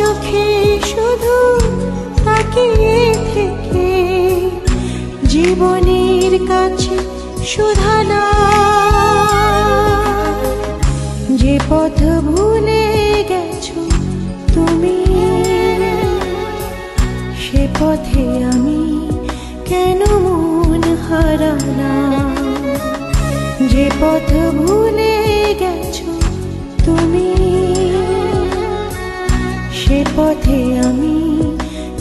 চোখে শুধু তাকিয়ে থেকে জীবনের কাছে সুধানা যে পথ ভুলে গেছো তুমি, সে পথে আমি কেন মন হারানা? যে পথ ভুলে গেছো তুমি পথে আমি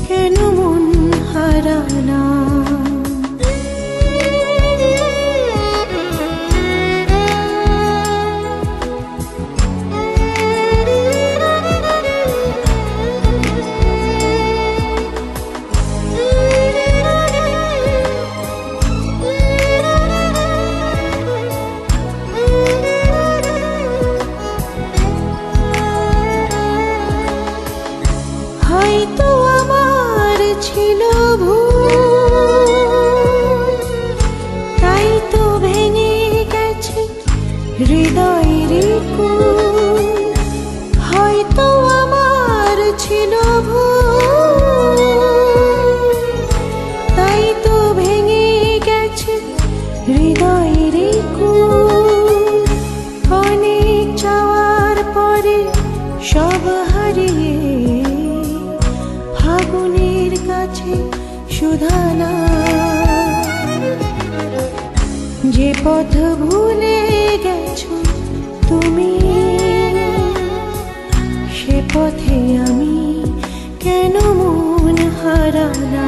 কেন মন হারানা? সুধানা যে পথ ভুলে গেছো তুমি, সে পথে আমি কেন মন হারানা?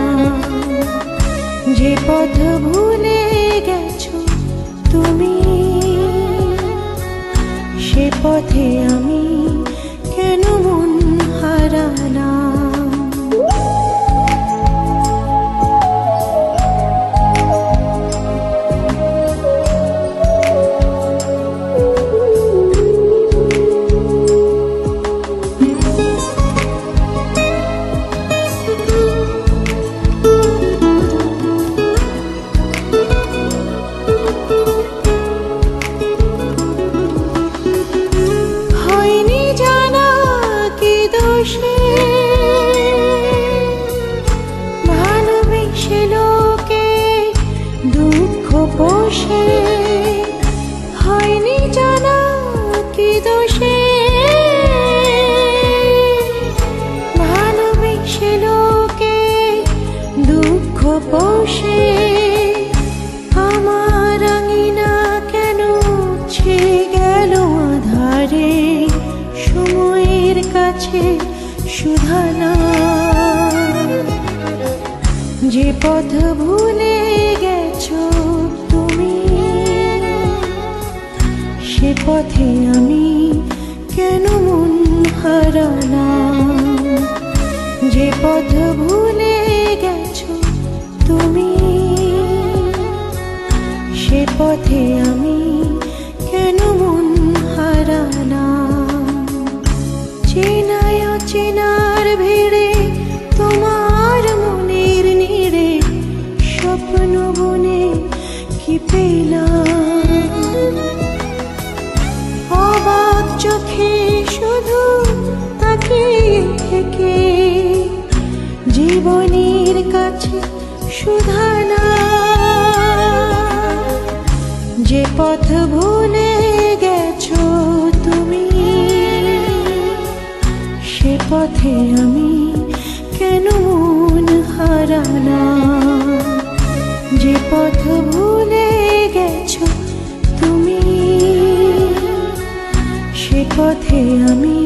যে পথ ভুলে গেছো তুমি, সে পথে পোষে আমার আঙিনা কেন ছে গেল আধারে? সময়ের কাছে সুধানা যে পথ ভুলে গেছো তুমি, সে পথে আমি কেন মন হারানা যে পথ ভুলে গেছো তুমি। সে পথে আমি কেন মন হারানা চেনায় অচেনার ভিড়ে তোমার মনের নিড়ে স্বপ্ন বনে কি পেলাম? অবাক চোখে শুধু তাকে পথ ভুলে গেছো তুমি? সে পথে আমি কেন মন হারানা যে পথ ভুলে গেছো তুমি? সে পথে আমি